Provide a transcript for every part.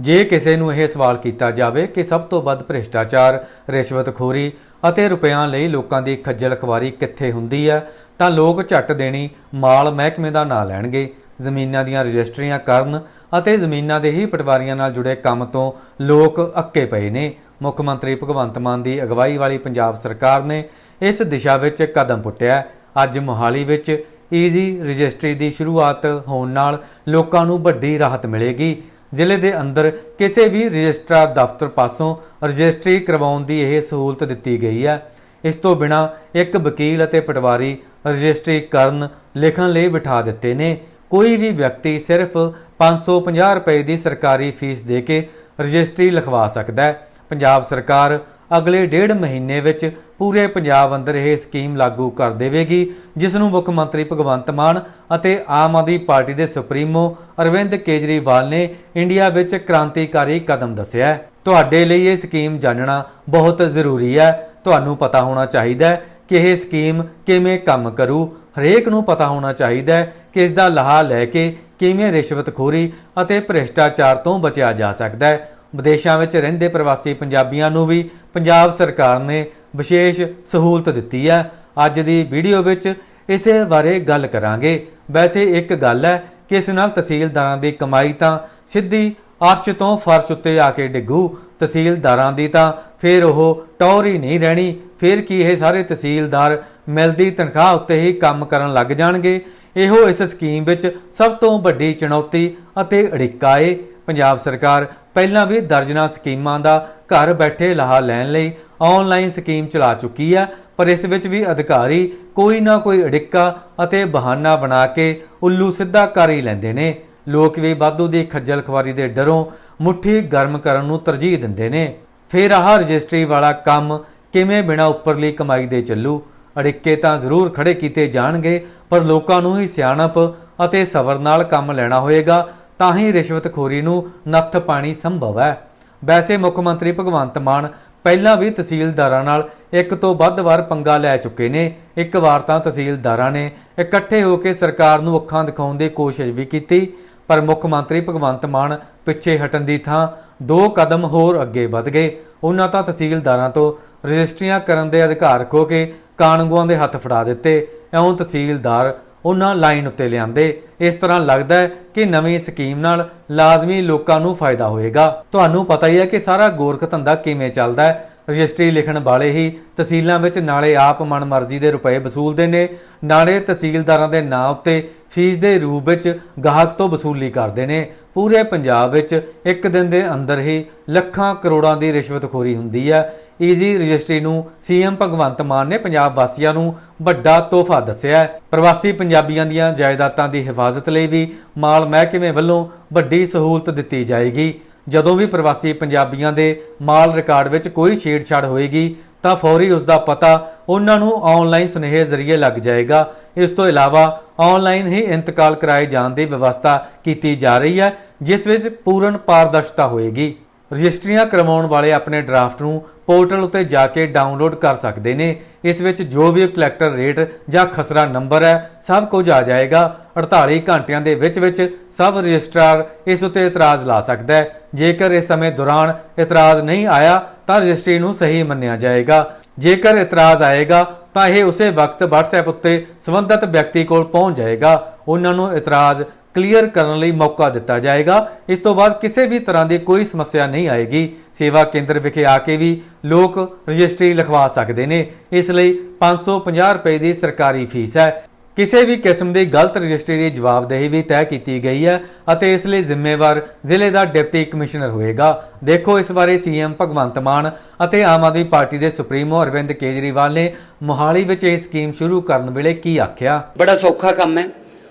ਜੇ ਕਿਸੇ ਨੂੰ ਇਹ ਸਵਾਲ ਕੀਤਾ ਜਾਵੇ ਕਿ ਸਭ ਤੋਂ ਵੱਧ ਭ੍ਰਿਸ਼ਟਾਚਾਰ ਰਿਸ਼ਵਤਖੋਰੀ ਅਤੇ ਰੁਪਿਆਂ ਲਈ ਲੋਕਾਂ ਦੀ ਖੱਜਲ ਖਵਾਰੀ ਕਿੱਥੇ ਹੁੰਦੀ ਹੈ, ਤਾਂ ਲੋਕ ਝੱਟ ਦੇਣੀ ਮਾਲ ਮਹਿਕਮੇ ਦਾ ਨਾਂ ਲੈਣਗੇ। ਜ਼ਮੀਨਾਂ ਦੀਆਂ ਰਜਿਸਟਰੀਆਂ ਕਰਨ ਅਤੇ ਜ਼ਮੀਨਾਂ ਦੇ ਹੀ ਪਟਵਾਰੀਆਂ ਨਾਲ ਜੁੜੇ ਕੰਮ ਤੋਂ ਲੋਕ ਅੱਕੇ ਪਏ ਨੇ। ਮੁੱਖ ਮੰਤਰੀ ਭਗਵੰਤ ਮਾਨ ਦੀ ਅਗਵਾਈ ਵਾਲੀ ਪੰਜਾਬ ਸਰਕਾਰ ਨੇ ਇਸ ਦਿਸ਼ਾ ਵਿੱਚ ਕਦਮ ਪੁੱਟਿਆ। ਅੱਜ ਮੋਹਾਲੀ ਵਿੱਚ ਈਜ਼ੀ ਰਜਿਸਟਰੀ ਦੀ ਸ਼ੁਰੂਆਤ ਹੋਣ ਨਾਲ ਲੋਕਾਂ ਨੂੰ ਵੱਡੀ ਰਾਹਤ ਮਿਲੇਗੀ ਜ਼ਿਲ੍ਹੇ ਦੇ ਅੰਦਰ ਕਿਸੇ ਵੀ ਰਜਿਸਟਰਾਰ ਦਫ਼ਤਰ ਪਾਸੋਂ ਰਜਿਸਟਰੀ ਕਰਵਾਉਣ ਦੀ ਇਹ ਸਹੂਲਤ ਦਿੱਤੀ ਗਈ ਹੈ। ਇਸ ਤੋਂ ਬਿਨਾ ਇੱਕ ਵਕੀਲ ਅਤੇ ਪਟਵਾਰੀ ਰਜਿਸਟਰੀ ਕਰਨ, ਲਿਖਣ ਲਈ ਬਿਠਾ ਦਿੱਤੇ ਨੇ। ਕੋਈ ਵੀ ਵਿਅਕਤੀ ਸਿਰਫ 550 ਰੁਪਏ ਦੀ ਸਰਕਾਰੀ ਫੀਸ ਦੇ ਕੇ ਰਜਿਸਟਰੀ ਲਿਖਵਾ ਸਕਦਾ ਹੈ। ਪੰਜਾਬ ਸਰਕਾਰ ਅਗਲੇ ਡੇਢ ਮਹੀਨੇ ਵਿੱਚ ਪੂਰੇ ਪੰਜਾਬ ਅੰਦਰ ਇਹ ਸਕੀਮ ਲਾਗੂ ਕਰ ਦੇਵੇਗੀ, ਜਿਸ ਨੂੰ ਮੁੱਖ ਮੰਤਰੀ ਭਗਵੰਤ ਮਾਨ ਅਤੇ ਆਮ ਆਦਮੀ ਪਾਰਟੀ ਦੇ ਸੁਪਰੀਮੋ ਅਰਵਿੰਦ ਕੇਜਰੀਵਾਲ ਨੇ ਇੰਡੀਆ ਵਿੱਚ ਕ੍ਰਾਂਤੀਕਾਰੀ ਕਦਮ ਦੱਸਿਆ ਹੈ। ਤੁਹਾਡੇ ਲਈ ਇਹ ਸਕੀਮ ਜਾਣਨਾ ਬਹੁਤ ਜ਼ਰੂਰੀ ਹੈ। ਤੁਹਾਨੂੰ ਪਤਾ ਹੋਣਾ ਚਾਹੀਦਾ ਹੈ ਕਿ ਇਹ ਸਕੀਮ ਕਿਵੇਂ ਕੰਮ ਕਰੂ। ਹਰੇਕ ਨੂੰ ਪਤਾ ਹੋਣਾ ਚਾਹੀਦਾ ਹੈ ਕਿ ਇਸ ਦਾ ਲਾਹਾ ਲੈ ਕੇ ਕਿਵੇਂ ਰਿਸ਼ਵਤਖੋਰੀ ਅਤੇ ਭ੍ਰਿਸ਼ਟਾਚਾਰ ਤੋਂ ਬਚਿਆ ਜਾ ਸਕਦਾ ਹੈ। ਵਿਦੇਸ਼ਾਂ ਵਿੱਚ ਰਹਿੰਦੇ ਪ੍ਰਵਾਸੀ ਪੰਜਾਬੀਆਂ ਨੂੰ ਵੀ ਪੰਜਾਬ ਸਰਕਾਰ ਨੇ ਵਿਸ਼ੇਸ਼ ਸਹੂਲਤ ਦਿੱਤੀ ਹੈ। ਅੱਜ ਦੀ ਵੀਡੀਓ ਵਿੱਚ ਇਸੇ ਬਾਰੇ ਗੱਲ ਕਰਾਂਗੇ। ਵੈਸੇ ਇੱਕ ਗੱਲ ਹੈ ਕਿ ਇਸ ਨਾਲ ਤਹਿਸੀਲਦਾਰਾਂ ਦੀ ਕਮਾਈ ਤਾਂ ਸਿੱਧੀ ਅਰਸ਼ ਤੋਂ ਫਰਸ਼ ਉੱਤੇ ਆ ਕੇ ਡਿੱਗੂ। ਤਹਿਸੀਲਦਾਰਾਂ ਦੀ ਤਾਂ ਫਿਰ ਉਹ ਟੌਰ ਹੀ ਨਹੀਂ ਰਹਿਣੀ। ਫਿਰ ਕੀ ਇਹ ਸਾਰੇ ਤਹਿਸੀਲਦਾਰ ਮਿਲਦੀ ਤਨਖਾਹ ਉੱਤੇ ਹੀ ਕੰਮ ਕਰਨ ਲੱਗ ਜਾਣਗੇ? ਇਹੋ ਇਸ ਸਕੀਮ ਵਿੱਚ ਸਭ ਤੋਂ ਵੱਡੀ ਚੁਣੌਤੀ ਅਤੇ ਅੜਿੱਕਾ ਏ। ਪੰਜਾਬ ਸਰਕਾਰ ਪਹਿਲਾਂ ਵੀ ਦਰਜਨਾ ਸਕੀਮਾਂ ਦਾ ਘਰ ਬੈਠੇ ਲਾਹਾ ਲੈਣ ਲਈ ਆਨਲਾਈਨ ਸਕੀਮ ਚਲਾ ਚੁੱਕੀ ਹੈ, ਪਰ ਇਸ ਵਿੱਚ ਵੀ ਅਧਿਕਾਰੀ ਕੋਈ ਨਾ ਕੋਈ ਅੜਿੱਕਾ ਅਤੇ ਬਹਾਨਾ ਬਣਾ ਕੇ ਉੱਲੂ ਸਿੱਧਾ ਕਰ ਹੀ ਲੈਂਦੇ ਨੇ। ਲੋਕ ਵੀ ਵਾਧੂ ਦੀ ਖੱਜਲ ਖਵਾਰੀ ਦੇ ਡਰੋਂ ਮੁੱਠੀ ਗਰਮ ਕਰਨ ਨੂੰ ਤਰਜੀਹ ਦਿੰਦੇ ਨੇ। ਫਿਰ ਆਹ ਰਜਿਸਟਰੀ ਵਾਲਾ ਕੰਮ ਕਿਵੇਂ ਬਿਨਾ ਉੱਪਰਲੀ ਕਮਾਈ ਦੇ ਚੱਲੂ? ਅੜਿੱਕੇ ਤਾਂ ਜ਼ਰੂਰ ਖੜੇ ਕੀਤੇ ਜਾਣਗੇ, ਪਰ ਲੋਕਾਂ ਨੂੰ ਹੀ ਸਿਆਣਪ ਅਤੇ ਸਬਰ ਨਾਲ ਕੰਮ ਲੈਣਾ ਹੋਏਗਾ। ਤਾਂ ਹੀ ਰਿਸ਼ਵਤਖੋਰੀ ਨੂੰ ਨੱਥ ਪਾਣੀ ਸੰਭਵ ਹੈ। ਵੈਸੇ ਮੁੱਖ ਮੰਤਰੀ ਭਗਵੰਤ ਮਾਨ ਪਹਿਲਾਂ ਵੀ ਤਹਿਸੀਲਦਾਰਾਂ ਨਾਲ ਇੱਕ ਤੋਂ ਵੱਧ ਵਾਰ ਪੰਗਾ ਲੈ ਚੁੱਕੇ ਨੇ। ਇੱਕ ਵਾਰ ਤਾਂ ਤਹਿਸੀਲਦਾਰਾਂ ਨੇ ਇਕੱਠੇ ਹੋ ਕੇ ਸਰਕਾਰ ਨੂੰ ਅੱਖਾਂ ਦਿਖਾਉਣ ਦੀ ਕੋਸ਼ਿਸ਼ ਵੀ ਕੀਤੀ, ਪਰ ਮੁੱਖ ਮੰਤਰੀ ਭਗਵੰਤ ਮਾਨ ਪਿੱਛੇ ਹਟਣ ਦੀ ਥਾਂ ਦੋ ਕਦਮ ਹੋਰ ਅੱਗੇ ਵਧ ਗਏ। ਉਹਨਾਂ ਤਾਂ ਤਹਿਸੀਲਦਾਰਾਂ ਤੋਂ ਰਜਿਸਟਰੀਆਂ ਕਰਨ ਦੇ ਅਧਿਕਾਰ ਖੋ ਕੇ ਕਾਨੂੰਗੋਆਂ ਦੇ ਹੱਥ ਫੜਾ ਦਿੱਤੇ। ਇਉਂ ਤਹਿਸੀਲਦਾਰ ਉਹਨਾਂ ਲਾਈਨ ਉੱਤੇ ਲਿਆਂਦੇ। ਇਸ ਤਰ੍ਹਾਂ ਲੱਗਦਾ ਹੈ ਕਿ ਨਵੀਂ ਸਕੀਮ ਨਾਲ ਲਾਜ਼ਮੀ ਲੋਕਾਂ ਨੂੰ ਫਾਇਦਾ ਹੋਏਗਾ। ਤੁਹਾਨੂੰ ਪਤਾ ਹੀ ਹੈ ਕਿ ਸਾਰਾ ਗੋਰਖ ਧੰਦਾ ਕਿਵੇਂ ਚੱਲਦਾ ਹੈ। ਰਜਿਸਟਰੀ ਲਿਖਣ ਵਾਲੇ ਹੀ ਤਹਿਸੀਲਾਂ ਵਿੱਚ ਨਾਲੇ ਆਪ ਮਨਮਰਜ਼ੀ ਦੇ ਰੁਪਏ ਵਸੂਲਦੇ ਨੇ। ਨਾਲੇ ਤਹਿਸੀਲਦਾਰਾਂ ਦੇ ਨਾਂ ਉੱਤੇ ਫੀਸ ਦੇ ਰੂਪ ਵਿੱਚ ਗਾਹਕ ਤੋਂ ਵਸੂਲੀ ਕਰਦੇ ਨੇ। ਪੂਰੇ ਪੰਜਾਬ ਵਿੱਚ ਇੱਕ ਦਿਨ ਦੇ ਅੰਦਰ ਹੀ ਲੱਖਾਂ ਕਰੋੜਾਂ ਦੀ ਰਿਸ਼ਵਤਖੋਰੀ ਹੁੰਦੀ ਹੈ। ਈਜ਼ੀ ਰਜਿਸਟਰੀ ਨੂੰ ਸੀਐਮ ਭਗਵੰਤ ਮਾਨ ਨੇ ਪੰਜਾਬ ਵਾਸੀਆਂ ਨੂੰ ਵੱਡਾ ਤੋਹਫਾ ਦੱਸਿਆ ਪ੍ਰਵਾਸੀ ਪੰਜਾਬੀਆਂ ਦੀਆਂ ਜਾਇਦਾਦਾਂ ਦੀ ਹਿਫਾਜ਼ਤ ਲਈ ਵੀ ਮਾਲ ਮਹਿਕਮੇ ਵੱਲੋਂ ਵੱਡੀ ਸਹੂਲਤ ਦਿੱਤੀ ਜਾਏਗੀ। ਜਦੋਂ ਵੀ ਪ੍ਰਵਾਸੀ ਪੰਜਾਬੀਆਂ ਦੇ ਮਾਲ ਰਿਕਾਰਡ ਵਿੱਚ ਕੋਈ ਛੇੜਛਾੜ ਹੋਏਗੀ, ਤਾਂ ਫੌਰੀ ਉਸ ਦਾ ਪਤਾ ਉਹਨਾਂ ਨੂੰ ਆਨਲਾਈਨ ਸੁਨੇਹੇ ਜ਼ਰੀਏ ਲੱਗ ਜਾਏਗਾ। ਇਸ ਤੋਂ ਇਲਾਵਾ ਆਨਲਾਈਨ ਹੀ ਇੰਤਕਾਲ ਕਰਾਏ ਜਾਣ ਦੀ ਵਿਵਸਥਾ ਕੀਤੀ ਜਾ ਰਹੀ ਹੈ, ਜਿਸ ਵਿੱਚ ਪੂਰਨ ਪਾਰਦਰਸ਼ਤਾ ਹੋਏਗੀ। ਰਜਿਸਟਰੀਆਂ ਕਰਵਾਉਣ ਵਾਲੇ ਆਪਣੇ ਡਰਾਫਟ ਨੂੰ ਪੋਰਟਲ ਉੱਤੇ ਜਾ ਕੇ ਡਾਊਨਲੋਡ ਕਰ ਸਕਦੇ ਨੇ। ਇਸ ਵਿੱਚ ਜੋ ਵੀ ਕਲੈਕਟਰ ਰੇਟ ਜਾਂ ਖਸਰਾ ਨੰਬਰ ਹੈ, ਸਭ ਕੁਝ ਆ ਜਾਏਗਾ। 48 ਘੰਟਿਆਂ ਦੇ ਵਿੱਚ ਵਿੱਚ ਸਭ ਰਜਿਸਟਰਾਰ ਇਸ ਉੱਤੇ ਇਤਰਾਜ਼ ਲਾ ਸਕਦਾ ਹੈ। ਜੇਕਰ ਇਸ ਸਮੇਂ ਦੌਰਾਨ ਇਤਰਾਜ਼ ਨਹੀਂ ਆਇਆ, ਤਾਂ ਰਜਿਸਟਰੀ ਨੂੰ ਸਹੀ ਮੰਨਿਆ ਜਾਏਗਾ। ਜੇਕਰ ਇਤਰਾਜ਼ ਆਏਗਾ, ਤਾਂ ਇਹ ਉਸੇ ਵਕਤ WhatsApp ਉੱਤੇ ਸੰਬੰਧਿਤ ਵਿਅਕਤੀ ਕੋਲ ਪਹੁੰਚ ਜਾਏਗਾ। ਉਹਨਾਂ ਨੂੰ ਇਤਰਾਜ਼ ਕਲੀਅਰ ਕਰਨ ਲਈ ਮੌਕਾ ਦਿੱਤਾ ਜਾਏਗਾ। ਇਸ ਤੋਂ ਬਾਅਦ ਕਿਸੇ ਵੀ ਤਰ੍ਹਾਂ ਦੀ ਕੋਈ ਸਮੱਸਿਆ ਨਹੀਂ ਆਏਗੀ। ਸੇਵਾ ਕੇਂਦਰ ਵਿਖੇ ਆ ਕੇ ਵੀ ਲੋਕ ਰਜਿਸਟਰੀ ਲਿਖਵਾ ਸਕਦੇ ਨੇ। ਇਸ ਲਈ 550 ਰੁਪਏ ਦੀ ਸਰਕਾਰੀ ਫੀਸ ਹੈ। ਕਿਸੇ ਵੀ ਕਿਸਮ ਦੀ ਗਲਤ ਰਜਿਸਟਰੀ ਦੀ ਜਵਾਬਦੇਹੀ ਵੀ ਤੈਅ ਕੀਤੀ ਗਈ ਹੈ ਅਤੇ ਇਸ ਲਈ ਜ਼ਿੰਮੇਵਾਰ ਜ਼ਿਲ੍ਹੇ ਦਾ ਡਿਪਟੀ ਕਮਿਸ਼ਨਰ ਹੋਏਗਾ। ਦੇਖੋ ਇਸ ਬਾਰੇ ਸੀਐਮ ਭਗਵੰਤ ਮਾਨ ਅਤੇ ਆਮ ਆਦਮੀ ਪਾਰਟੀ ਦੇ ਸੁਪਰੀਮੋ ਅਰਵਿੰਦ ਕੇਜਰੀਵਾਲ ਨੇ ਮੋਹਾਲੀ ਵਿੱਚ ਇਹ ਸਕੀਮ ਸ਼ੁਰੂ ਕਰਨ ਵੇਲੇ ਕੀ ਆਖਿਆ। ਬੜਾ ਸੌਖਾ ਕੰਮ ਹੈ।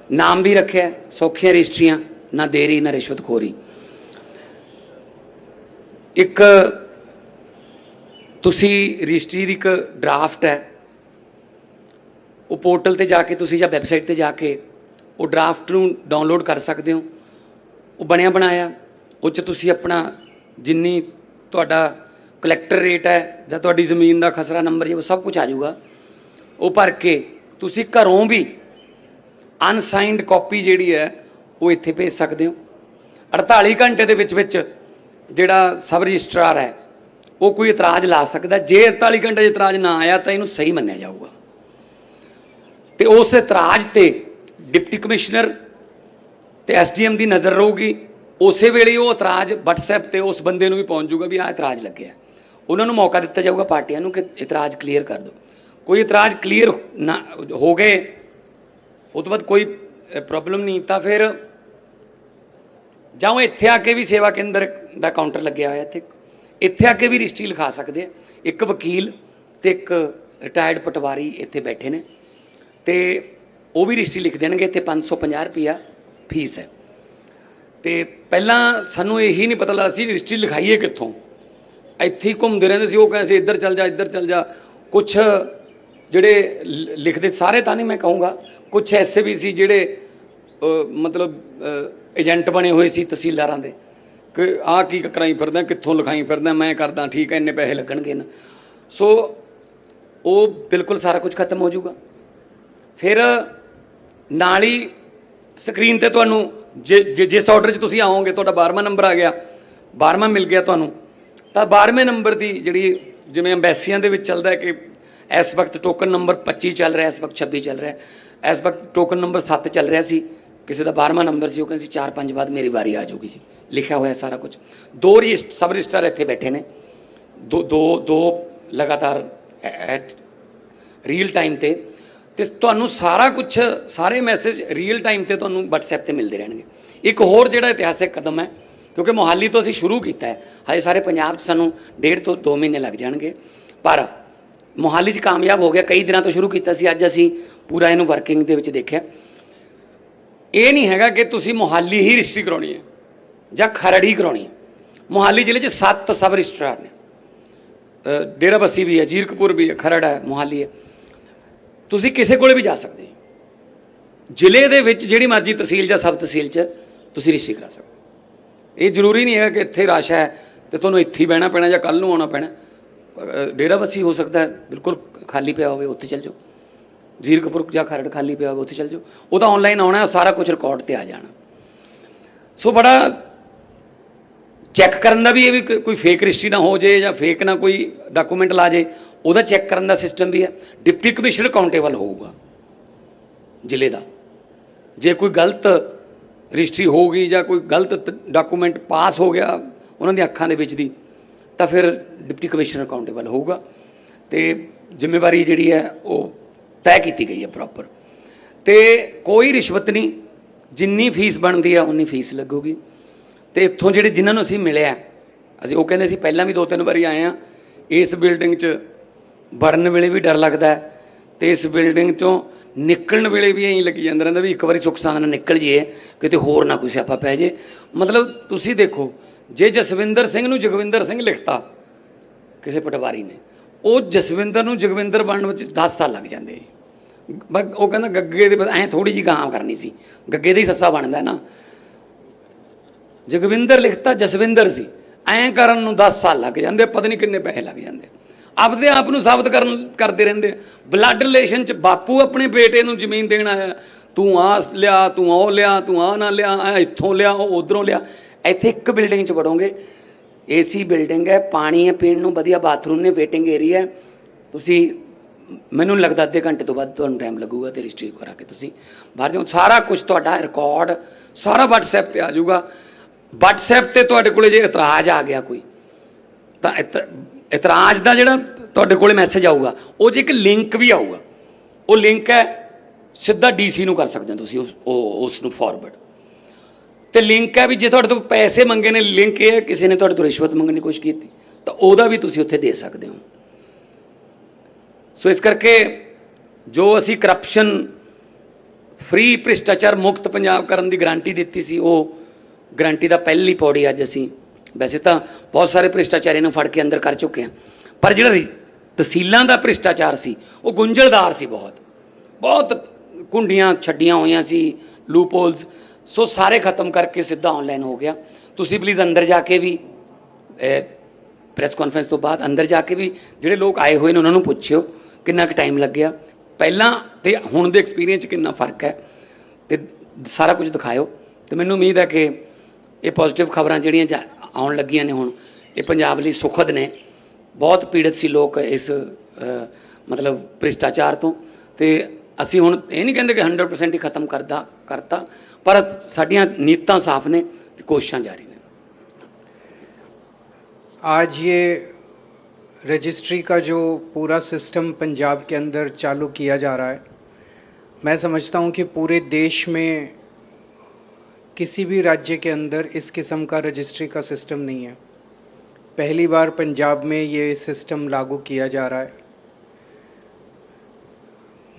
ਨਾਮ ਵੀ ਰੱਖਿਆ, ਸੌਖੀਆਂ ਰਜਿਸਟਰੀਆਂ, ਨਾ ਦੇਰੀ, ਨਾ ਰਿਸ਼ਵਤਖੋਰੀ ਇੱਕ, ਤੁਸੀਂ ਰਜਿਸਟਰੀ ਦੀ ਇੱਕ ਡਰਾਫਟ ਹੈ, ਉਹ ਪੋਰਟਲ ਤੇ ਜਾ ਕੇ ਤੁਸੀਂ ਜਾਂ ਵੈਬਸਾਈਟ ਤੇ ਜਾ ਕੇ ਉਹ ਡਰਾਫਟ ਨੂੰ ਡਾਊਨਲੋਡ ਕਰ ਸਕਦੇ ਹੋ। ਉਹ ਬਣਿਆ ਬਣਾਇਆ, ਉਹ 'ਚ ਤੁਸੀਂ ਆਪਣਾ ਜਿੰਨੀ ਤੁਹਾਡਾ ਕਲੈਕਟਰ ਰੇਟ ਹੈ ਜਾਂ ਤੁਹਾਡੀ ਜ਼ਮੀਨ ਦਾ ਖਸਰਾ ਨੰਬਰ ਹੈ ਉਹ ਸਭ ਕੁਝ ਆ ਜਾਊਗਾ। ਉਹ ਭਰ ਕੇ ਤੁਸੀਂ ਘਰੋਂ ਵੀ ਅਨਸਾਈਨਡ ਕਾਪੀ ਜਿਹੜੀ ਹੈ, ਉਹ ਇੱਥੇ ਭੇਜ ਸਕਦੇ ਹੋ। 48 ਘੰਟੇ ਦੇ ਵਿੱਚ ਵਿੱਚ ਜਿਹੜਾ ਸਬ ਰਜਿਸਟਰਾਰ ਹੈ, ਉਹ ਕੋਈ ਇਤਰਾਜ਼ ਲਾ ਸਕਦਾ ਜੇ 48 ਘੰਟੇ 'ਚ ਇਤਰਾਜ਼ ਨਾ ਆਇਆ, ਤਾਂ ਇਹਨੂੰ ਸਹੀ ਮੰਨਿਆ ਜਾਊਗਾ। ਤੇ ਉਸ ਇਤਰਾਜ਼ ਤੇ ਡਿਪਟੀ ਕਮਿਸ਼ਨਰ ਤੇ ਐਸਡੀਐਮ ਦੀ ਨਜ਼ਰ ਰਹੂਗੀ। ਉਸੇ ਵੇਲੇ ਉਹ ਇਤਰਾਜ਼ WhatsApp ਤੇ ਉਸ ਬੰਦੇ ਨੂੰ ਵੀ ਪਹੁੰਚ ਜਾਊਗਾ ਵੀ ਆਹ ਇਤਰਾਜ਼ ਲੱਗਿਆ। ਉਹਨਾਂ ਨੂੰ ਮੌਕਾ ਦਿੱਤਾ ਜਾਊਗਾ, ਪਾਰਟੀਆਂ ਨੂੰ ਕਿ ਇਤਰਾਜ਼ ਕਲੀਅਰ ਕਰ ਦਿਓ। ਕੋਈ ਇਤਰਾਜ਼ ਕਲੀਅਰ ਨਾ ਹੋ ਗਏ ਉਹ ਤੋਂ ਬਾਅਦ ਕੋਈ ਪ੍ਰੋਬਲਮ ਨਹੀਂ, ਤਾਂ ਫਿਰ ਜਾਂ ਉਹ ਇੱਥੇ ਆ ਕੇ ਵੀ ਸੇਵਾ ਕੇਂਦਰ ਦਾ ਕਾਊਂਟਰ ਲੱਗਿਆ ਹੋਇਆ ਇੱਥੇ। ਇੱਥੇ ਆ ਕੇ ਵੀ ਰਜਿਸਟਰੀ ਲਿਖਾ ਸਕਦੇ ਆ। ਇੱਕ ਵਕੀਲ ਤੇ ਇੱਕ ਰਿਟਾਇਰਡ ਪਟਵਾਰੀ ਇੱਥੇ ਬੈਠੇ ਨੇ। ਤੇ ਉਹ ਵੀ ਰਜਿਸਟਰੀ ਲਿਖ ਦੇਣਗੇ, ਇੱਥੇ 550 ਰੁਪਿਆ ਫੀਸ ਹੈ। ਤੇ ਪਹਿਲਾਂ ਸਾਨੂੰ ਇਹੀ ਨਹੀਂ ਪਤਾ ਲੱਗਦਾ ਸੀ ਰਜਿਸਟਰੀ ਲਿਖਾਈਏ ਕਿੱਥੋਂ। ਇੱਥੇ ਹੀ ਘੁੰਮਦੇ ਰਹਿੰਦੇ ਸੀ, ਉਹ ਕਹਿੰਦੇ ਸੀ, ਇੱਧਰ ਚੱਲ ਜਾ, ਇੱਧਰ ਚੱਲ ਜਾ। ਕੁਛ ਜਿਹੜੇ ਲ- ਲਿਖਦੇ ਸਾਰੇ ਤਾਂ ਨਹੀਂ ਮੈਂ ਕਹੂੰਗਾ। ਕੁਝ ਐਸੇ ਵੀ ਸੀ ਜਿਹੜੇ ਮਤਲਬ ਏਜੰਟ ਬਣੇ ਹੋਏ ਸੀ ਤਹਿਸੀਲਦਾਰਾਂ ਦੇ। ਕਿ ਆਹ ਕੀ ਕਰਾਈ ਫਿਰਦਾ, ਕਿੱਥੋਂ ਲਿਖਾਈ ਫਿਰਦਾ, ਮੈਂ ਕਰਦਾ, ਠੀਕ ਹੈ, ਇੰਨੇ ਪੈਸੇ ਲੱਗਣਗੇ ਨਾ। ਸੋ, ਉਹ ਬਿਲਕੁਲ ਸਾਰਾ ਕੁਝ ਖਤਮ ਹੋ ਜਾਊਗਾ। ਫਿਰ ਨਾਲ ਹੀ ਸਕਰੀਨ ਤੇ ਤੁਹਾਨੂੰ, ਜੇ, ਜੇ- ਜਿਸ ਆਰਡਰ 'ਚ ਤੁਸੀਂ ਆਓਗੇ, ਤੁਹਾਡਾ 12ਵਾਂ ਨੰਬਰ ਆ ਗਿਆ। 12ਵਾਂ ਮਿਲ ਗਿਆ ਤੁਹਾਨੂੰ। ਤਾਂ 12ਵੇਂ ਨੰਬਰ ਦੀ ਜਿਹੜੀ ਜਿਵੇਂ ਐਮਬੈਸੀਆਂ ਦੇ ਵਿੱਚ ਚੱਲਦਾ ਕਿ ਇਸ ਵਕਤ ਟੋਕਨ ਨੰਬਰ 25 ਚੱਲ ਰਿਹਾ, ਇਸ ਵਕਤ 26 ਚੱਲ ਰਿਹਾ। ਇਸ ਵਕਤ ਟੋਕਨ ਨੰਬਰ 7 ਚੱਲ ਰਿਹਾ ਸੀ। ਕਿਸੇ ਦਾ 12ਵਾਂ ਨੰਬਰ ਸੀ, ਉਹ ਕਹਿੰਦੇ ਸੀ 4-5 ਬਾਅਦ ਮੇਰੀ ਵਾਰੀ ਆ ਜਾਊਗੀ ਜੀ। ਲਿਖਿਆ ਹੋਇਆ ਸਾਰਾ ਕੁਝ। ਦੋ ਰਜਿਸਟ ਸਬ ਰਜਿਸਟਰ ਇੱਥੇ ਬੈਠੇ ਨੇ। ਦੋ ਦੋ ਦੋ ਲਗਾਤਾਰ ਐਟ ਰੀਅਲ ਟਾਈਮ ਤੇ। ਤੇ ਤੁਹਾਨੂੰ ਸਾਰਾ ਕੁਝ ਸਾਰੇ ਮੈਸੇਜ ਰੀਅਲ ਟਾਈਮ ਤੇ ਤੁਹਾਨੂੰ WhatsApp ਤੇ ਮਿਲਦੇ ਰਹਿਣਗੇ। ਇੱਕ ਹੋਰ ਜਿਹੜਾ ਇਤਿਹਾਸਿਕ ਕਦਮ ਹੈ, ਕਿਉਂਕਿ ਮੋਹਾਲੀ ਤੋਂ ਅਸੀਂ ਸ਼ੁਰੂ ਕੀਤਾ ਹੈ। ਹਜੇ ਸਾਰੇ ਪੰਜਾਬ 'ਚ ਸਾਨੂੰ ਡੇਢ ਤੋਂ 2 ਮਹੀਨੇ ਲੱਗ ਜਾਣਗੇ। ਪਰ ਮੋਹਾਲੀ 'ਚ ਕਾਮਯਾਬ ਹੋ ਗਿਆ। ਕਈ ਦਿਨਾਂ ਤੋਂ ਸ਼ੁਰੂ ਕੀਤਾ ਸੀ। ਅੱਜ ਅਸੀਂ ਪੂਰਾ ਇਹਨੂੰ ਵਰਕਿੰਗ ਦੇ ਵਿੱਚ ਦੇਖਿਆ। ਇਹ ਨਹੀਂ ਹੈਗਾ ਕਿ ਤੁਸੀਂ ਮੋਹਾਲੀ ਹੀ ਰਜਿਸਟਰੀ ਕਰਾਉਣੀ ਹੈ ਜਾਂ ਖਰੜ ਹੀ ਕਰਾਉਣੀ ਹੈ। ਮੋਹਾਲੀ ਜ਼ਿਲ੍ਹੇ 'ਚ 7 ਸਬ ਰਜਿਸਟਰਾਰ ਨੇ। ਅ, ਡੇਰਾਬੱਸੀ ਵੀ ਹੈ ਜੀਰਕਪੁਰ ਵੀ ਹੈ ਖਰੜ ਹੈ ਮੋਹਾਲੀ ਹੈ। ਤੁਸੀਂ ਕਿਸੇ ਕੋਲੇ ਵੀ ਜਾ ਸਕਦੇ ਹੋ। ਜ਼ਿਲ੍ਹੇ ਦੇ ਵਿੱਚ ਜਿਹੜੀ ਮਰਜ਼ੀ ਤਹਿਸੀਲ ਜਾਂ ਸਬ ਤਹਿਸੀਲ 'ਚ ਤੁਸੀਂ ਰਜਿਸਟਰੀ ਕਰਾ ਸਕਦੇ ਹੋ। ਇਹ ਜ਼ਰੂਰੀ ਨਹੀਂ ਹੈ ਕਿ ਇੱਥੇ ਰਸ਼ ਹੈ ਤੇ ਤੁਹਾਨੂੰ ਇੱਥੇ ਹੀ ਬਹਿਣਾ ਪੈਣਾ ਜਾਂ ਕੱਲ ਨੂੰ ਆਉਣਾ ਪੈਣਾ। ਅ, ਡੇਰਾਬੱਸੀ ਹੋ ਸਕਦਾ ਹੈ ਬਿਲਕੁਲ ਖਾਲੀ ਪਿਆ ਹੋਵੇ ਉੱਥੇ ਚੱਲ ਜਾਓ। ਜੀਰਕਪੁਰ ਜਾਂ ਖਰੜ ਖਾਲੀ ਪਿਆ ਹੋਵੇ ਉੱਥੇ ਚੱਲ ਜਾਓ। ਉਹ ਤਾਂ ਆਨਲਾਈਨ ਆਉਣਾ ਸਾਰਾ ਕੁਝ ਰਿਕਾਰਡ ਤੇ ਆ ਜਾਣਾ। ਸੋ ਬੜਾ ਚੈੱਕ ਕਰਨ ਦਾ ਵੀ ਇਹ ਵੀ ਕੋਈ- ਫੇਕ ਰਜਿਸਟਰੀ ਨਾ ਹੋ ਜੇ ਜਾਂ ਫੇਕ ਨਾ ਕੋਈ ਡਾਕੂਮੈਂਟ ਲਾ ਜੇ ਉਹਦਾ ਚੈੱਕ ਕਰਨ ਦਾ ਸਿਸਟਮ ਵੀ ਹੈ। ਡਿਪਟੀ ਕਮਿਸ਼ਨਰ ਅਕਾਊਂਟੇਬਲ ਹੋਊਗਾ ਜ਼ਿਲ੍ਹੇ ਦਾ। ਜੇ ਕੋਈ ਗਲਤ ਰਜਿਸਟਰੀ ਹੋ ਗਈ ਜਾਂ ਕੋਈ ਗਲਤ ਡਾਕੂਮੈਂਟ ਪਾਸ ਹੋ ਗਿਆ ਉਹਨਾਂ ਦੀਆਂ ਅੱਖਾਂ ਦੇ ਵਿੱਚ ਦੀ ਤਾਂ ਫਿਰ ਡਿਪਟੀ ਕਮਿਸ਼ਨਰ ਅਕਾਊਂਟੇਬਲ ਹੋਊਗਾ ਤੇ ਜ਼ਿੰਮੇਵਾਰੀ ਜਿਹੜੀ ਹੈ ਉਹ ਤੈਅ ਕੀਤੀ ਗਈ ਹੈ ਪ੍ਰੋਪਰ ਤੇ ਕੋਈ ਰਿਸ਼ਵਤ ਨਹੀਂ, ਜਿੰਨੀ ਫੀਸ ਬਣਦੀ ਹੈ ਉਨੀ ਫੀਸ ਲੱਗੂਗੀ। ਤੇ ਇੱਥੋਂ ਜਿਹੜੇ ਜਿਨ੍ਹਾਂ ਨੂੰ ਅਸੀਂ ਮਿਲਿਆ, ਅਸੀਂ ਉਹ ਕਹਿੰਦੇ ਸੀ ਪਹਿਲਾਂ ਵੀ ਦੋ ਤਿੰਨ ਵਾਰੀ ਆਏ ਆ ਇਸ ਬਿਲਡਿੰਗ 'ਚ ਵੜਨ ਵੇਲੇ ਵੀ ਡਰ ਲੱਗਦਾ ਹੈ ਤੇ ਇਸ ਬਿਲਡਿੰਗ 'ਚੋਂ ਨਿਕਲਣ ਵੇਲੇ ਵੀ ਐਂ ਲੱਗੀ ਜਾਂਦਾ ਰਹਿੰਦਾ ਵੀ ਇੱਕ ਵਾਰੀ ਸੁੱਖ ਸਾਂਦ ਨਾਲ ਨਿਕਲ ਜੀਏ, ਕਿਤੇ ਹੋਰ ਨਾ ਕੋਈ ਸਿਆਪਾ ਪੈ ਜੇ ਮਤਲਬ ਤੁਸੀਂ ਦੇਖੋ ਜੇ ਜਸਵਿੰਦਰ ਸਿੰਘ ਨੂੰ ਜਗਵਿੰਦਰ ਸਿੰਘ ਲਿਖਤਾ, ਕਿਸੇ ਪਟਵਾਰੀ ਨੇ, ਉਹ ਜਸਵਿੰਦਰ ਨੂੰ ਜਗਵਿੰਦਰ ਬਣਨ ਵਿੱਚ 10 ਸਾਲ ਲੱਗ ਜਾਂਦੇ। ਬਸ ਉਹ ਕਹਿੰਦਾ ਗੱਗੇ ਦੇ ਐ ਥੋੜੀ ਜੀ ਗਾਂ ਕਰਨੀ ਸੀ। ਗੱਗੇ ਦਾ ਹੀ ਸੱਸਾ ਬਣਦਾ ਨਾ। ਜਗਵਿੰਦਰ ਲਿਖਤਾ ਜਸਵਿੰਦਰ ਸੀ। ਐਂ ਕਰਨ ਨੂੰ 10 ਸਾਲ ਲੱਗ ਜਾਂਦੇ, ਪਤਾ ਨਹੀਂ ਕਿੰਨੇ ਪੈਸੇ ਲੱਗ ਜਾਂਦੇ। ਆਪਦੇ ਆਪ ਨੂੰ ਸਾਬਤ ਕਰਨ, ਕਰਦੇ ਰਹਿੰਦੇ। ਬਲੱਡ ਰਿਲੇਸ਼ਨ ਚ ਬਾਪੂ ਆਪਣੇ ਬੇਟੇ ਨੂੰ ਜ਼ਮੀਨ ਦੇਣ ਆਇਆ। ਤੂੰ ਆ ਲਿਆ, ਤੂੰ ਉਹ ਲਿਆ, ਤੂੰ ਆ ਨਾ ਲਿਆ ਐ ਇੱਥੋਂ ਲਿਆ, ਉਹ ਉਧਰੋਂ ਲਿਆ। ਇੱਥੇ ਇੱਕ ਬਿਲਡਿੰਗ ਚ ਵੜੋਗੇ। ਏਸੀ ਬਿਲਡਿੰਗ ਹੈ, ਪਾਣੀ ਹੈ, ਪੀਣ ਨੂੰ ਵਧੀਆ ਬਾਥਰੂਮ ਨੇ ਵੇਟਿੰਗ ਏਰੀਆ ਤੁਸੀਂ, ਮੈਨੂੰ ਲੱਗਦਾ ਅੱਧੇ ਘੰਟੇ ਤੋਂ ਬਾਅਦ ਤੁਹਾਨੂੰ ਟਾਈਮ ਲੱਗੂਗਾ ਤੇ ਰਜਿਸਟਰੀ ਕਰਾ ਕੇ ਤੁਸੀਂ। ਬਾਹਰ ਜਾਓ, ਸਾਰਾ ਕੁਝ ਤੁਹਾਡਾ ਰਿਕਾਰਡ ਸਾਰਾ WhatsApp ਤੇ ਆ ਜਾਊਗਾ। WhatsApp ਤੇ ਤੁਹਾਡੇ ਕੋਲੇ ਜੇ ਇਤਰਾਜ਼ ਆ ਗਿਆ ਕੋਈ, ਤਾਂ ਇਤ- ਇਤਰਾਜ਼ ਦਾ ਜਿਹੜਾ ਤੁਹਾਡੇ ਕੋਲੇ ਮੈਸੇਜ ਆਊਗਾ, ਉਹ 'ਚ ਇੱਕ ਲਿੰਕ ਵੀ ਆਊਗਾ। ਉਹ ਲਿੰਕ ਹੈ, ਸਿੱਧਾ ਡੀਸੀ ਨੂੰ ਕਰ ਸਕਦੇ ਹੋ ਤੁਸੀਂ ਉਸ, ਉਹ- ਉਸ ਨੂੰ ਫਾਰਵਰਡ ਤੇ ਲਿੰਕ ਹੈ ਵੀ ਜੇ ਤੁਹਾਡੇ ਤੋਂ ਪੈਸੇ ਮੰਗੇ ਨੇ ਲਿੰਕ ਇਹ ਹੈ, ਕਿਸੇ ਨੇ ਤੁਹਾਡੇ ਤੋਂ ਰਿਸ਼ਵਤ ਮੰਗਣ ਦੀ ਕੋਸ਼ਿਸ਼ ਕੀਤੀ, ਤਾਂ ਉਹਦਾ ਵੀ ਤੁਸੀਂ ਉੱਥੇ ਦੇ ਸਕਦੇ ਹੋ। ਸੋ ਇਸ ਕਰਕੇ ਜੋ ਅਸੀਂ ਕਰਪਸ਼ਨ ਫ੍ਰੀ ਭ੍ਰਿਸ਼ਟਾਚਾਰ ਮੁਕਤ ਪੰਜਾਬ ਕਰਨ ਦੀ ਗਾਰੰਟੀ ਦਿੱਤੀ ਸੀ, ਉਹ ਗਾਰੰਟੀ ਦਾ ਪਹਿਲੀ ਪੌੜੀ ਅੱਜ ਅਸੀਂ ਵੈਸੇ ਤਾਂ ਬਹੁਤ ਸਾਰੇ ਭ੍ਰਿਸ਼ਟਾਚਾਰੀ ਨੂੰ ਫੜ ਕੇ ਅੰਦਰ ਕਰ ਚੁੱਕੇ ਹਾਂ, ਪਰ ਜਿਹੜਾ ਤਹਿਸੀਲਾਂ ਦਾ ਭ੍ਰਿਸ਼ਟਾਚਾਰ ਸੀ, ਉਹ ਗੁੰਝਲਦਾਰ ਸੀ ਬਹੁਤ। ਬਹੁਤ ਕੁੰਡੀਆਂ ਛੱਡੀਆਂ ਹੋਈਆਂ ਸੀ ਲੂਪਹੋਲਸ ਸੋ ਸਾਰੇ ਖਤਮ ਕਰਕੇ ਸਿੱਧਾ ਆਨਲਾਈਨ ਹੋ ਗਿਆ। ਤੁਸੀਂ ਪਲੀਜ਼ ਅੰਦਰ ਜਾ ਕੇ ਵੀ ਪ੍ਰੈਸ ਕਾਨਫਰੰਸ ਤੋਂ ਬਾਅਦ ਅੰਦਰ ਜਾ ਕੇ ਵੀ ਜਿਹੜੇ ਲੋਕ ਆਏ ਹੋਏ ਨੇ ਉਹਨਾਂ ਨੂੰ ਪੁੱਛਿਓ ਕਿੰਨਾ ਕੁ ਟਾਈਮ ਲੱਗਿਆ। ਪਹਿਲਾਂ ਤੇ ਹੁਣ ਦੇ ਐਕਸਪੀਰੀਅੰਸ 'ਚ ਕਿੰਨਾ ਫ਼ਰਕ ਹੈ ਤੇ ਸਾਰਾ ਕੁਝ ਦਿਖਾਇਓ। ਤੇ ਮੈਨੂੰ ਉਮੀਦ ਹੈ ਕਿ ਇਹ ਪੋਜ਼ਿਟਿਵ ਖਬਰਾਂ ਜਿਹੜੀਆਂ ਜਾ- ਆਉਣ ਲੱਗੀਆਂ ਨੇ ਹੁਣ, ਇਹ ਪੰਜਾਬ ਲਈ ਸੁਖਦ ਨੇ। ਬਹੁਤ ਪੀੜਤ ਸੀ ਲੋਕ ਇਸ ਮਤਲਬ ਭ੍ਰਿਸ਼ਟਾਚਾਰ ਤੋਂ ਤੇ ਅਸੀਂ ਹੁਣ ਇਹ ਨਹੀਂ ਕਹਿੰਦੇ ਕਿ 100% ਹੀ ਖਤਮ ਕਰਦਾ ਕਰਤਾ ਪਰ ਸਾਡੀਆਂ ਨੀਤਾਂ ਸਾਫ਼ ਨੇ ਤੇ ਕੋਸ਼ਿਸ਼ਾਂ ਜਾਰੀ ਨੇ आज ये रजिस्ट्री का जो पूरा सिस्टम पंजाब के अंदर चालू किया जा रहा है मैं समझता हूँ कि पूरे देश में किसी भी राज्य के अंदर इस किस्म का रजिस्ट्री का सिस्टम नहीं है पहली बार पंजाब में ये सिस्टम लागू किया जा रहा है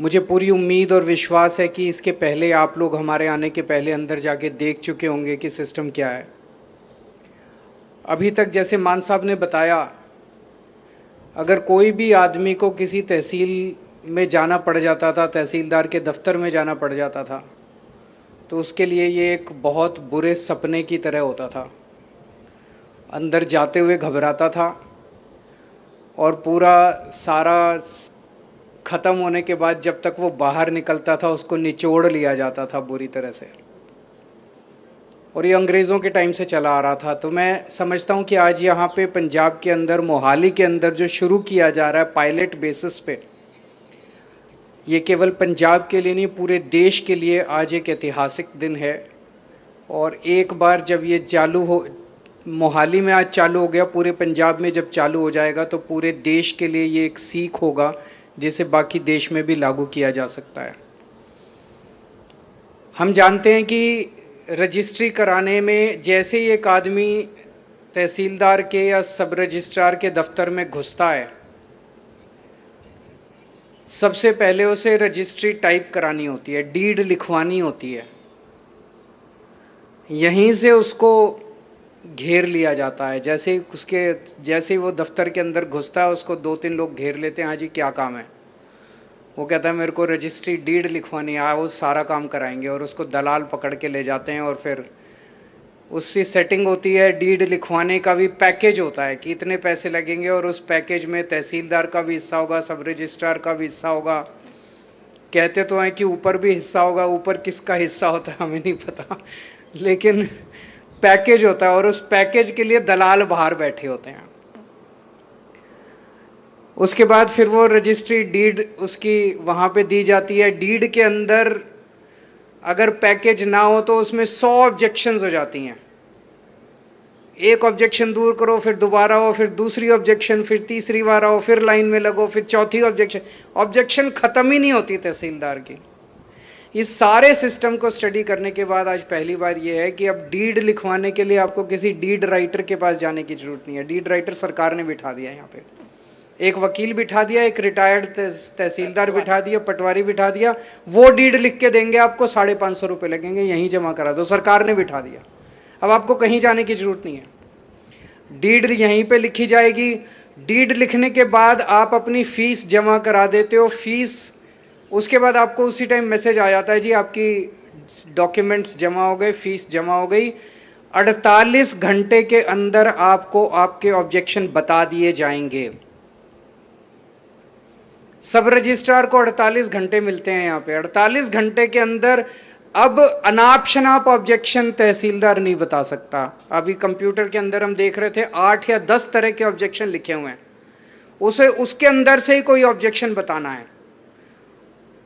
मुझे पूरी उम्मीद और विश्वास है कि इसके पहले आप लोग हमारे आने के पहले अंदर जाके देख चुके होंगे कि सिस्टम क्या है। अभी तक जैसे मान साहब ने बताया, अगर कोई भी आदमी को किसी तहसील में जाना पड़ जाता था, तहसीलदार के दफ्तर में जाना पड़ जाता था तो उसके लिए ये एक बहुत बुरे सपने की तरह होता था। अंदर जाते हुए घबराता था और पूरा सारा ख़त्म होने के बाद जब तक वो बाहर निकलता था, उसको निचोड़ लिया जाता था बुरी तरह से। और ये अंग्रेज़ों के टाइम से चला आ रहा था। तो मैं समझता हूँ कि आज यहाँ पे पंजाब के अंदर, मोहाली के अंदर जो शुरू किया जा रहा है पायलट बेसिस पे, ये केवल पंजाब के लिए नहीं, पूरे देश के लिए आज एक ऐतिहासिक दिन है। और एक बार जब ये चालू हो, मोहाली में आज चालू हो गया, पूरे पंजाब में जब चालू हो जाएगा तो पूरे देश के लिए ये एक सीख होगा। जिसे बाकी देश में भी लागू किया जा सकता है। हम जानते हैं कि रजिस्ट्री कराने में जैसे ही एक आदमी तहसीलदार के या सब रजिस्ट्रार के दफ्तर में घुसता है, सबसे पहले उसे रजिस्ट्री टाइप करानी होती है, डीड लिखवानी होती है। यहीं से उसको घेर लिया जाता है। जैसे ही उसके, जैसे ही वो दफ्तर के अंदर घुसता है, उसको दो तीन लोग घेर लेते हैं हाँ जी, क्या काम है? वो कहता है, मेरे को रजिस्ट्री डीड लिखवानी है वो सारा काम कराएँगे। और उसको दलाल पकड़ के ले जाते हैं और फिर उसकी सेटिंग होती है, डीड लिखवाने का भी पैकेज होता है कि इतने पैसे लगेंगे और उस पैकेज में तहसीलदार का भी हिस्सा होगा, सब रजिस्ट्रार का भी हिस्सा होगा। कहते तो हैं कि ऊपर भी हिस्सा होगा, ऊपर किसका हिस्सा होता है, हमें नहीं पता। लेकिन पैकेज होता है और उस पैकेज के लिए दलाल बाहर बैठे होते हैं। उसके बाद फिर वो रजिस्ट्री डीड उसकी वहाँ पे दी जाती है। डीड के अंदर अगर पैकेज ना हो तो उसमें सौ ऑब्जेक्शंस हो जाती हैं। एक ऑब्जेक्शन दूर करो, फिर दोबारा हो, फिर दूसरी ऑब्जेक्शन, फिर तीसरी बार आओ, फिर लाइन में लगो, फिर चौथी ऑब्जेक्शन। ऑब्जेक्शन खत्म ही नहीं होती तहसीलदार की। इस सारे सिस्टम को स्टडी करने के बाद आज पहली बार ये है कि अब डीड लिखवाने के लिए आपको किसी डीड राइटर के पास जाने की ज़रूरत नहीं है। डीड राइटर सरकार ने बिठा दिया यहाँ पे। एक वकील बिठा दिया एक रिटायर्ड तहसीलदार बिठा दिया पटवारी बिठा दिया। वो डीड लिख के देंगे आपको साढ़े पाँच सौ रुपये लगेंगे यहीं जमा करा दो। सरकार ने बिठा दिया। अब आपको कहीं जाने की ज़रूरत नहीं है। डीड यहीं पे लिखी जाएगी। डीड लिखने के बाद आप अपनी फ़ीस जमा करा देते हो। फ़ीस उसके बाद आपको उसी टाइम मैसेज आ जाता है, जी, आपकी डॉक्यूमेंट्स जमा हो गए फ़ीस जमा हो गई। 48 घंटे के अंदर आपको आपके ऑब्जेक्शन बता दिए जाएँगे। सब रजिस्ट्रार को 48 घंटे मिलते हैं यहाँ पे। 48 घंटे के अंदर अब अनाप शनाप ऑब्जेक्शन तहसीलदार नहीं बता सकता। अभी कंप्यूटर के अंदर हम देख रहे थे, आठ या दस तरह के ऑब्जेक्शन लिखे हुए हैं। उसे, उसके अंदर से ही कोई ऑब्जेक्शन बताना है।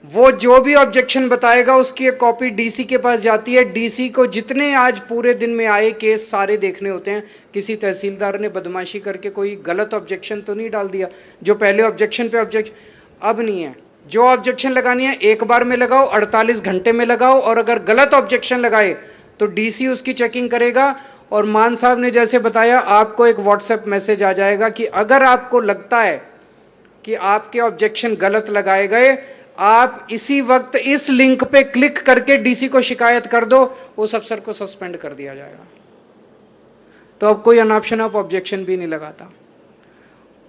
वो जो भी ऑब्जेक्शन बताएगा, उसकी एक कॉपी डीसी के पास जाती है। डीसी को जितने आज पूरे दिन में आए केस सारे देखने होते हैं। किसी तहसीलदार ने बदमाशी करके कोई गलत ऑब्जेक्शन तो नहीं डाल दिया। जो पहले ऑब्जेक्शन पे ऑब्जेक्शन अब नहीं है। जो ऑब्जेक्शन लगानी है, एक बार में लगाओ 48 घंटे में लगाओ और अगर गलत ऑब्जेक्शन लगाए तो डीसी उसकी चेकिंग करेगा। और मान साहब ने जैसे बताया, आपको एक व्हाट्सएप मैसेज आ जाएगा कि अगर आपको लगता है कि आपके ऑब्जेक्शन गलत लगाए गए आप इसी वक्त इस लिंक पे क्लिक करके डीसी को शिकायत कर दो, उस अफसर को सस्पेंड कर दिया जाएगा। तो अब कोई अनऑप्शन ऑफ़ ऑब्जेक्शन भी नहीं लगाता।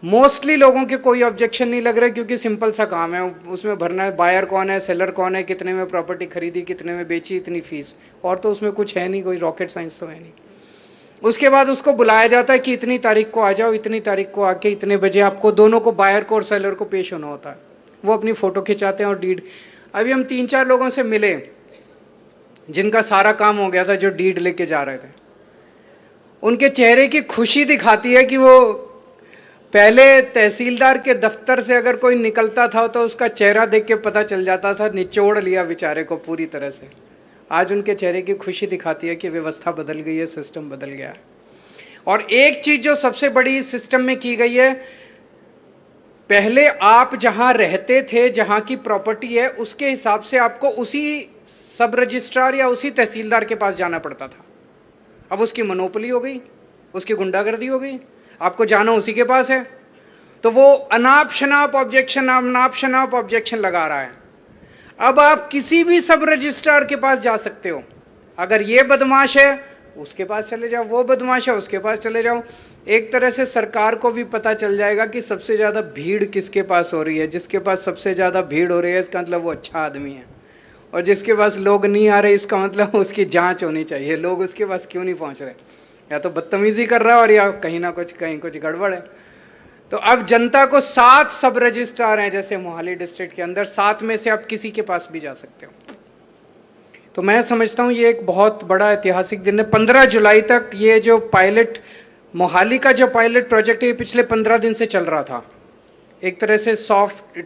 मोस्टली लोगों के कोई ऑब्जेक्शन नहीं लग रहा क्योंकि सिंपल सा काम है। उसमें भरना है, बायर कौन है, सेलर कौन है, कितने में प्रॉपर्टी खरीदी, कितने में बेची, इतनी फ़ीस। और तो उसमें कुछ है नहीं, कोई रॉकेट साइंस तो है नहीं। उसके बाद उसको बुलाया जाता है कि इतनी तारीख को आ जाओ, इतनी तारीख को आके इतने बजे आपको दोनों को, बायर को और सेलर को पेश होना होता है। वो अपनी फ़ोटो खिंचाते हैं और डीड। अभी हम तीन चार लोगों से मिले, जिनका सारा काम हो गया था जो डीड लेके जा रहे थे। उनके चेहरे की खुशी दिखाती है कि वो पहले तहसीलदार के दफ्तर से अगर कोई निकलता था तो उसका चेहरा देख के पता चल जाता था, निचोड़ लिया बेचारे को पूरी तरह से। आज उनके चेहरे की खुशी दिखाती है कि व्यवस्था बदल गई है सिस्टम बदल गया है। और एक चीज़ जो सबसे बड़ी सिस्टम में की गई है पहले आप जहाँ रहते थे, जहाँ की प्रॉपर्टी है, उसके हिसाब से आपको उसी सब रजिस्ट्रार या उसी तहसीलदार के पास जाना पड़ता था। अब उसकी मनोपली हो गई, उसकी गुंडागर्दी हो गई, आपको जाना उसी के पास है। तो वो अनाप शनाप ऑब्जेक्शन अनाप शनाप ऑब्जेक्शन लगा रहा है। अब आप किसी भी सब रजिस्ट्रार के पास जा सकते हो। अगर ये बदमाश है, उसके पास चले जाओ, वो बदमाश है, उसके पास चले जाओ। एक तरह से सरकार को भी पता चल जाएगा कि सबसे ज़्यादा भीड़ किसके पास हो रही है। जिसके पास सबसे ज़्यादा भीड़ हो रही है, इसका मतलब वो अच्छा आदमी है। और जिसके पास लोग नहीं आ रहे, इसका मतलब उसकी जाँच होनी चाहिए। लोग उसके पास क्यों नहीं पहुँच रहे? या तो बदतमीजी कर रहा है और या कहीं ना कुछ, कहीं कुछ गड़बड़ है। तो अब जनता को सात सब रजिस्ट्रार हैं, जैसे मोहाली डिस्ट्रिक्ट के अंदर। सात में से आप किसी के पास भी जा सकते हो। तो मैं समझता हूँ ये एक बहुत बड़ा ऐतिहासिक दिन है। पंद्रह जुलाई तक ये जो पायलट मोहाली का जो पायलट प्रोजेक्ट है, ये पिछले पंद्रह दिन से चल रहा था। एक तरह से सॉफ्ट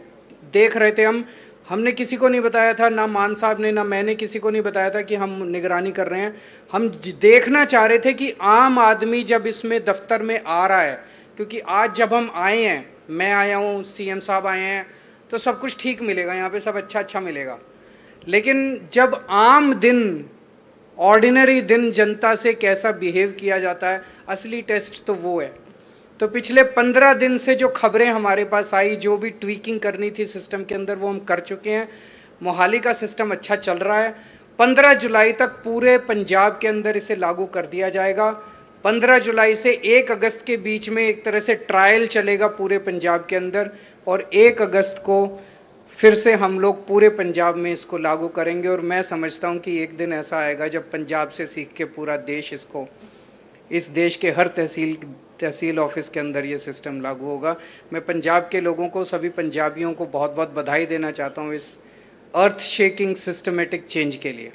देख रहे थे हम। हमने किसी को नहीं बताया था, ना मान साहब ने, ना मैंने किसी को नहीं बताया था कि हम निगरानी कर रहे हैं। हम देखना चाह रहे थे कि आम आदमी जब इसमें दफ्तर में आ रहा है, क्योंकि आज जब हम आए हैं, मैं आया हूँ सीएम साहब आए हैं तो सब कुछ ठीक मिलेगा, यहाँ पे सब अच्छा अच्छा मिलेगा। लेकिन जब आम दिन ऑर्डिनरी दिन जनता से कैसा बिहेव किया जाता है असली टेस्ट तो वो है। तो पिछले पंद्रह दिन से जो खबरें हमारे पास आई, जो भी ट्वीकिंग करनी थी सिस्टम के अंदर, वो हम कर चुके हैं। मोहाली का सिस्टम अच्छा चल रहा है। पंद्रह जुलाई तक पूरे पंजाब के अंदर इसे लागू कर दिया जाएगा। पंद्रह जुलाई से एक अगस्त के बीच में एक तरह से ट्रायल चलेगा पूरे पंजाब के अंदर और एक अगस्त को फिर से हम लोग पूरे पंजाब में इसको लागू करेंगे और मैं समझता हूँ कि एक दिन ऐसा आएगा जब पंजाब से सीख के पूरा देश इसको इस देश के हर तहसील तहसील ऑफ़िस के अंदर ये सिस्टम लागू होगा। मैं पंजाब के लोगों को, सभी पंजाबियों को बहुत बहुत बधाई देना चाहता हूँ इस अर्थ शेकिंग सिस्टमेटिक चेंज के लिए।